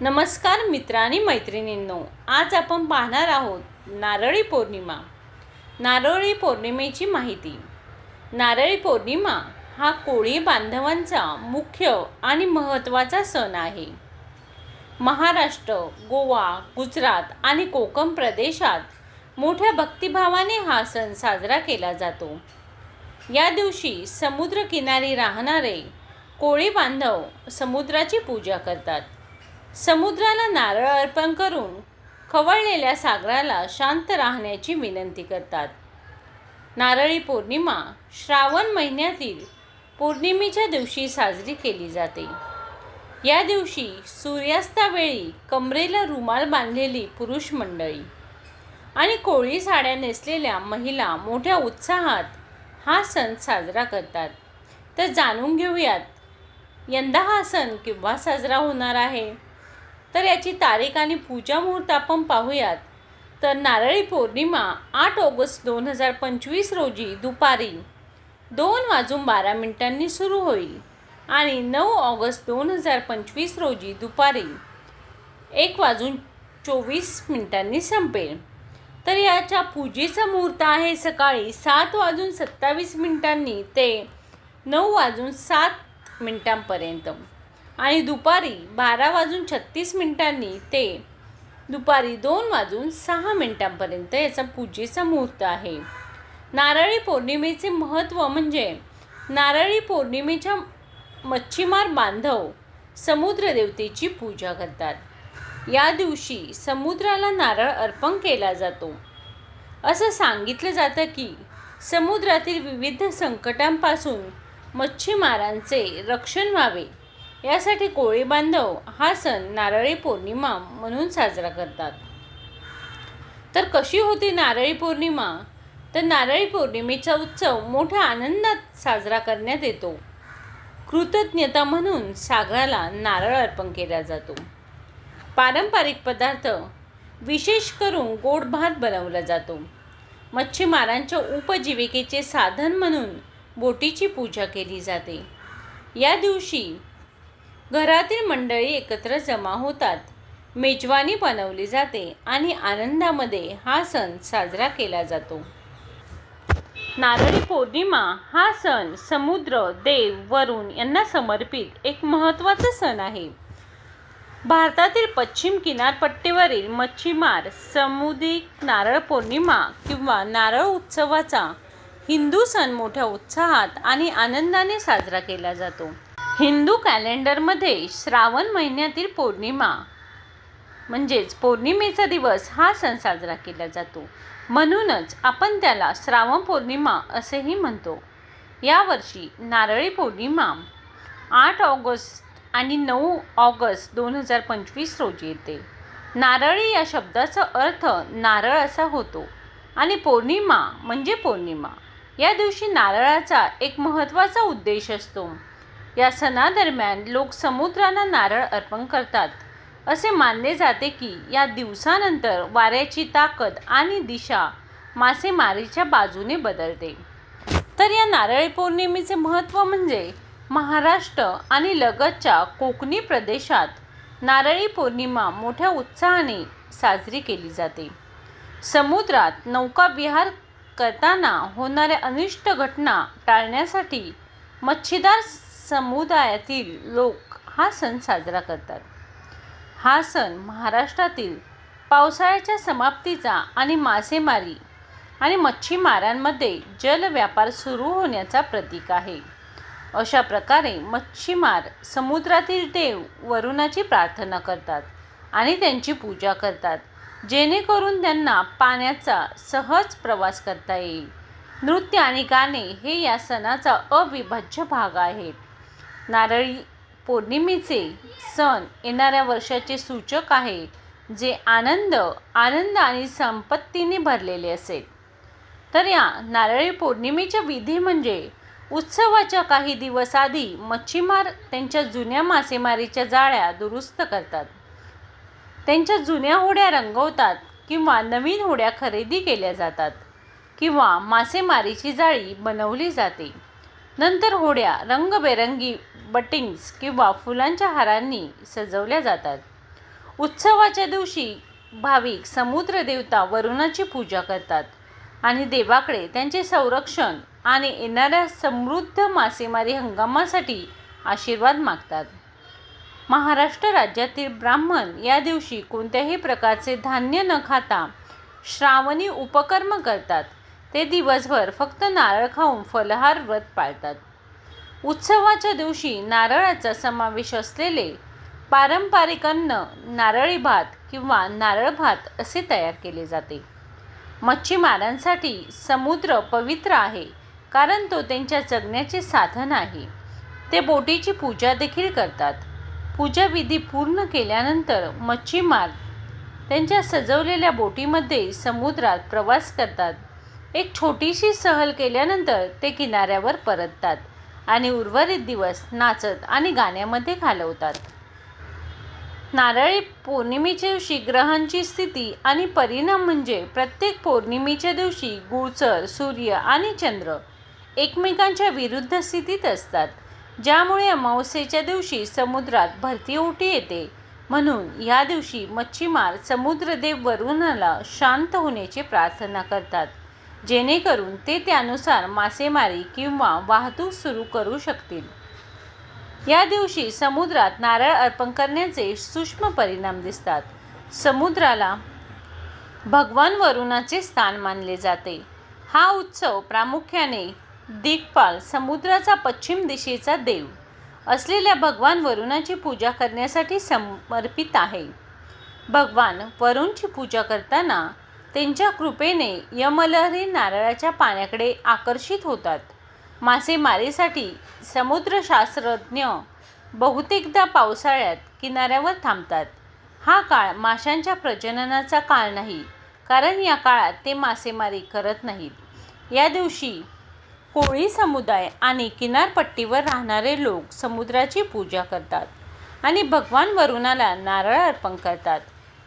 नमस्कार मित्रांनी मैत्रिणींनो. आज आपण पाहणार आहोत नारळी पौर्णिमा. नारळी पौर्णिमेची माहिती. नारळी पौर्णिमा हा कोळी बांधवांचा मुख्य आणि महत्त्वाचा सण आहे. महाराष्ट्र गोवा गुजरात आणि कोकण प्रदेशात मोठ्या भक्तिभावाने हा सण साजरा केला जातो. या दिवशी समुद्रकिनारी राहणारे कोळी बांधव समुद्राची पूजा करतात. समुद्राला नारळ अर्पण करून खवळलेल्या सागराला शांत राहण्याची विनंती करतात. नारळी पौर्णिमा श्रावण महिन्यातील पौर्णिमेच्या दिवशी साजरी केली जाते. या दिवशी सूर्यास्तावेळी कमरेला रुमाल बांधलेली पुरुष मंडळी आणि कोळी साड्या नेसलेल्या महिला मोठ्या उत्साहात हा सण साजरा करतात. तर जाणून घेऊयात यंदा हा सण केव्हा साजरा होणार आहे? तर याची तारीख आणि पूजा मुहूर्त आपण पाहूयात. तर नारळी पौर्णिमा आठ ऑगस्ट दोन हजार पंचवीस रोजी दुपारी दोन वाजून बारा मिनिटांनी सुरू होईल आणि नऊ ऑगस्ट दोन हजार पंचवीस रोजी दुपारी एक वाजून चोवीस मिनिटांनी संपेल. तर याच्या पूजेचा मुहूर्त आहे सकाळी सात वाजून सत्तावीस मिनिटांनी ते नऊ वाजून सात मिनिटांपर्यंत. आणि दुपारी बारा वाजून छत्तीस मिनिटांनी ते दुपारी दोन वाजून सहा मिनिटांपर्यंत याचा पूजेचा मुहूर्त आहे. नारळी पौर्णिमेचे महत्त्व म्हणजे नारळी पौर्णिमेच्या मच्छीमार बांधव समुद्रदेवतेची पूजा करतात. या दिवशी समुद्राला नारळ अर्पण केला जातो. असं सांगितलं जातं की समुद्रातील विविध संकटांपासून मच्छीमारांचे रक्षण व्हावे. यासाठी कोळी बांधव हा सण नारळी पौर्णिमा म्हणून साजरा करतात. तर कशी होती नारळी पौर्णिमा? तर नारळी पौर्णिमेचा उत्सव मोठ्या आनंदात साजरा करण्यात येतो. कृतज्ञता म्हणून सागराला नारळ अर्पण केला जातो. पारंपरिक पदार्थ विशेष करून गोड भात बनवला जातो. मच्छीमारांच्या उपजीविकेचे साधन म्हणून बोटीची पूजा केली जाते. या दिवशी घरातील मंडळी एकत्र जमा होतात. मेजवानी बनवली जाते आणि आनंदामध्ये हा सण साजरा केला जातो. नारळी पौर्णिमा हा सण समुद्र देव वरुण यांना समर्पित एक महत्त्वाचा सण आहे. भारतातील पश्चिम किनारपट्टीवरील मच्छीमार समुद्रिक नारळ पौर्णिमा किंवा नारळ उत्सवाचा हिंदू सण मोठ्या उत्साहात आणि आनंदाने साजरा केला जातो. हिंदू कॅलेंडरमध्ये श्रावण महिन्यातील पौर्णिमा म्हणजेच पौर्णिमेचा दिवस हा सण साजरा केला जातो. म्हणूनच आपण त्याला श्रावण पौर्णिमा असेही म्हणतो. यावर्षी नारळी पौर्णिमा आठ ऑगस्ट आणि नऊ ऑगस्ट दोन हजार पंचवीस रोजी येते. नारळी या शब्दाचा अर्थ नारळ असा होतो आणि पौर्णिमा म्हणजे पौर्णिमा. या दिवशी नारळाचा एक महत्त्वाचा उद्देश असतो. या सणादरम्यान लोक समुद्राला नारळ अर्पण करतात. असे मानले जाते की या दिवसानंतर वाऱ्याची ताकद आणि दिशा मासेमारीच्या बाजूने बदलते. तर या नारळी पौर्णिमेचे महत्त्व म्हणजे महाराष्ट्र आणि लगतच्या कोकणी प्रदेशात नारळी पौर्णिमा मोठ्या उत्साहाने साजरी केली जाते. समुद्रात नौकाविहार करताना होणाऱ्या अनिष्ट घटना टाळण्यासाठी मच्छीदार समुदायातील लोक हा सण साजरा करतात. हा सण महाराष्ट्रातील पावसाळ्याच्या समाप्तीचा आणि मासेमारी आणि मच्छीमारांमध्ये जलव्यापार सुरू होण्याचा प्रतीक आहे. अशा प्रकारे मच्छीमार समुद्रातील देव वरुणाची प्रार्थना करतात आणि त्यांची पूजा करतात जेणेकरून त्यांना पाण्याचा सहज प्रवास करता येईल. नृत्य आणि गाणे हे या सणाचा अविभाज्य भाग आहेत. नारळी पौर्णिमेचे सण येणाऱ्या वर्षाचे सूचक आहे जे आनंद आनंद आणि संपत्तीने भरलेले असेल. तर या नारळी पौर्णिमेच्या विधी म्हणजे उत्सवाच्या काही दिवस आधी मच्छीमार त्यांच्या जुन्या मासेमारीच्या जाळ्या दुरुस्त करतात. त्यांच्या जुन्या होड्या रंगवतात किंवा नवीन होड्या खरेदी केल्या जातात किंवा मासेमारीची जाळी बनवली जाते. नंतर होड्या रंगबेरंगी बटिंग्स किंवा फुलांच्या हारांनी सजवल्या जातात. उत्सवाच्या दिवशी भाविक समुद्र देवता वरुणाची पूजा करतात आणि देवाकडे त्यांचे संरक्षण आणि येणाऱ्या समृद्ध मासेमारी हंगामासाठी आशीर्वाद मागतात. महाराष्ट्र राज्यातील ब्राह्मण या दिवशी कोणत्याही प्रकारचे धान्य न खाता श्रावणी उपकर्म करतात. ते दिवसभर फक्त नारळ खाऊन फलहार व्रत पाळतात. उत्सवाच्या दिवशी नारळाचा समावेश असलेले पारंपरिक अन्न नारळी भात किंवा नारळ भात असे तयार केले जाते. मच्छीमारांसाठी समुद्र पवित्र आहे कारण तो त्यांच्या जगण्याचे साधन आहे. ते बोटीची पूजा देखील करतात. पूजाविधी पूर्ण केल्यानंतर मच्छीमार त्यांच्या सजवलेल्या बोटीमध्ये समुद्रात प्रवास करतात. एक छोटीशी सहल केल्यानंतर ते किनाऱ्यावर परततात. आणि उर्वरित दिवस नाचत आणि गाण्यामध्ये घालवतात. नारळी पौर्णिमेच्या दिवशी ग्रहांची स्थिती आणि परिणाम म्हणजे प्रत्येक पौर्णिमेच्या दिवशी गुळचर सूर्य आणि चंद्र एकमेकांच्या विरुद्ध स्थितीत असतात. ज्यामुळे अमावस्येच्या दिवशी समुद्रात भरती ओटी येते. म्हणून या दिवशी मच्छीमार समुद्रदेव वरुणाला शांत होण्याची प्रार्थना करतात. जेणेकरून ते त्यानुसार मासेमारी किंवा वाहतूक सुरू करू शकतील. या दिवशी समुद्रात नारळ अर्पण करण्याचे सूक्ष्म परिणाम दिसतात. समुद्राला भगवान वरुणाचे स्थान मानले जाते. हा उत्सव प्रामुख्याने दिग्पाल समुद्राचा पश्चिम दिशेचा देव असलेल्या भगवान वरुणाची पूजा करण्यासाठी समर्पित आहे. भगवान वरुणची पूजा करताना त्यांच्या कृपेने यमलहरी नारळाच्या पाण्याकडे आकर्षित होतात. मासेमारीसाठी समुद्रशास्त्रज्ञ बहुतेकदा पावसाळ्यात किनाऱ्यावर थांबतात. हा काळ माशांच्या प्रजननाचा काळ नाही कारण या काळात ते मासेमारी करत नाहीत. या दिवशी कोळी समुदाय आणि किनारपट्टीवर राहणारे लोक समुद्राची पूजा करतात आणि भगवान वरुणाला नारळ अर्पण करतात.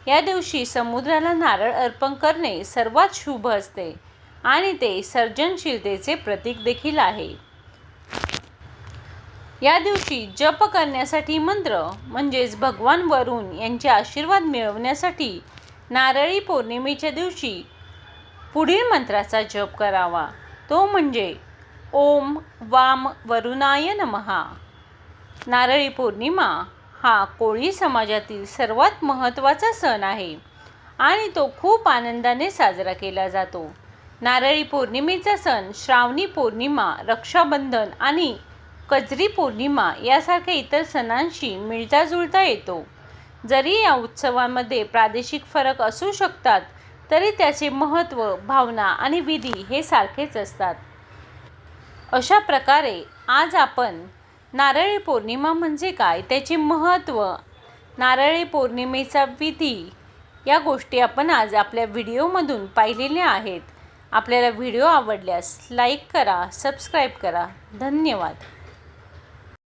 या दिवशी समुद्राला नारळ अर्पण करणे सर्वात शुभ असते आणि ते सर्जनशीलतेचे प्रतीक देखील आहे. या दिवशी जप करण्यासाठी मंत्र म्हणजेच भगवान वरुण यांचे आशीर्वाद मिळवण्यासाठी नारळी पौर्णिमेच्या दिवशी पुढील मंत्राचा जप करावा. तो म्हणजे ओम वाम वरुणाय नमहा नारळी पौर्णिमा हा कोळी समाजातील सर्वात महत्त्वाचा सण आहे आणि तो खूप आनंदाने साजरा केला जातो. नारळी पौर्णिमेचा सण श्रावणी पौर्णिमा रक्षाबंधन आणि कजरी पौर्णिमा यासारख्या इतर सणांशी मिळताजुळता येतो. जरी या उत्सवांमध्ये प्रादेशिक फरक असू शकतात तरी त्याचे महत्त्व भावना आणि विधी हे सारखेच असतात. अशा प्रकारे आज आपण नारळी पौर्णिमा म्हणजे काय? त्याचे महत्त्व नारळी पौर्णिमेचा विधी या गोष्टी आपण आज आपल्या व्हिडिओमधून पाहिलेल्या आहेत. आपल्याला व्हिडिओ आवडल्यास लाईक करा सबस्क्राईब करा. धन्यवाद.